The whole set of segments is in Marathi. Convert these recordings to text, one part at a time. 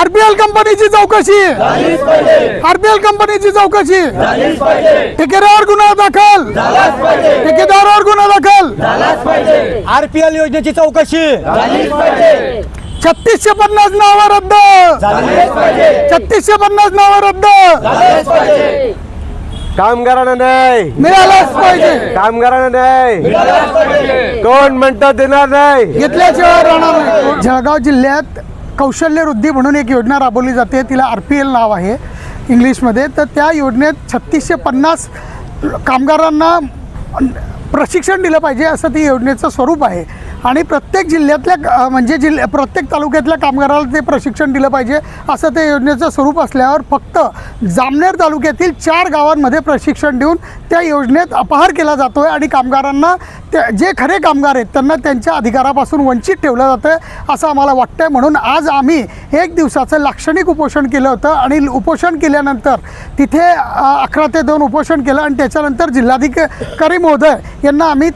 आरपीएल कंपनीची चौकशी. आरपीएल कंपनीची चौकशी. ठेकेदारावर गुन्हा दाखल. ठेकेदारावर गुन्हा दाखल. आरपीएल योजनेची चौकशी. छत्तीसशे पन्नास नावं रद्द. छत्तीसशे पन्नास नावं रद्द. कामगारांना नाही मिळालंच पाहिजे. कामगारांना नाही कोण म्हणतं देणार नाही. घेतल्याशिवाय राहणार नाही. जळगाव जिल्ह्यात कौशल्य वृद्धी म्हणून एक योजना राबवली जाते. तिला आर पी एल नाव आहे इंग्लिशमध्ये. तर त्या योजनेत छत्तीसशे पन्नास कामगारांना प्रशिक्षण दिलं पाहिजे असं ती योजनेचं स्वरूप आहे. आणि प्रत्येक जिल्ह्यातल्या म्हणजे जिल्ह्या प्रत्येक तालुक्यातल्या कामगाराला ते प्रशिक्षण दिलं पाहिजे असं ते योजनेचं स्वरूप असल्यावर फक्त जामनेर तालुक्यातील चार गावांमध्ये प्रशिक्षण देऊन त्या योजनेत अपहार केला जातो आहे आणि कामगारांना ते जे खरे कामगार आहेत त्यांना त्यांच्या अधिकारापासून वंचित ठेवलं जातं आहे असं आम्हाला वाटतं आहे म्हणून आज आम्ही एक दिवसाचं लाक्षणिक उपोषण केलं होतं आणि उपोषण केल्यानंतर तिथे अकरा ते दोन उपोषण केलं आणि त्याच्यानंतर जिल्हाधिकारी महोदय यांना आम्ही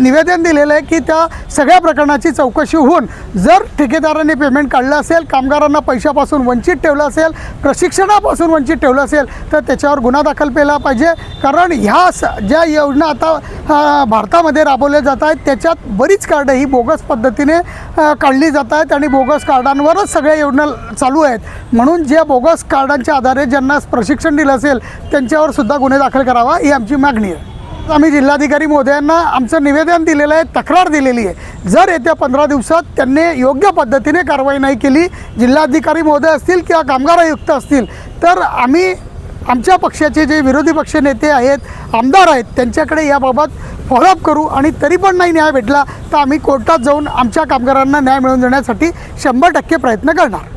निवेदन दिलेलं आहे की त्या सगळ्या प्रकरणाची चौकशी होऊन जर ठेकेदारांनी पेमेंट काढलं असेल कामगारांना पैशापासून वंचित ठेवलं असेल प्रशिक्षणापासून वंचित ठेवलं असेल तर त्याच्यावर गुन्हा दाखल केला पाहिजे. कारण ह्या स ज्या योजना आता भारतामध्ये भारतामध्ये राबवले जात आहेत. त्याच्यात बरीच कार्ड ही बोगस पद्धतीने काढली जात आहेत आणि बोगस कार्डांवरच सगळ्या योजना चालू आहेत. म्हणून ज्या बोगस कार्डांच्या आधारे ज्यांना प्रशिक्षण दिलं असेल त्यांच्यावर सुद्धा गुन्हे दाखल करावा ही आमची मागणी आहे. आम्ही जिल्हाधिकारी महोदयांना आमचं निवेदन दिलेलं आहे तक्रार दिलेली आहे. जर येत्या पंधरा दिवसात त्यांनी योग्य पद्धतीने कारवाई नाही केली जिल्हाधिकारी महोदय असतील किंवा कामगार आयुक्त असतील तर आम्ही आमच्या पक्षाचे जे विरोधी पक्ष नेते आहेत आमदार आहेत त्यांच्याकडे याबाबत फॉलोअप करू आणि तरी पण नाही न्याय भेटला तर आम्ही कोर्टात जाऊन आमच्या कामगारांना न्याय मिळवून देण्यासाठी शंभर टक्के प्रयत्न करणार.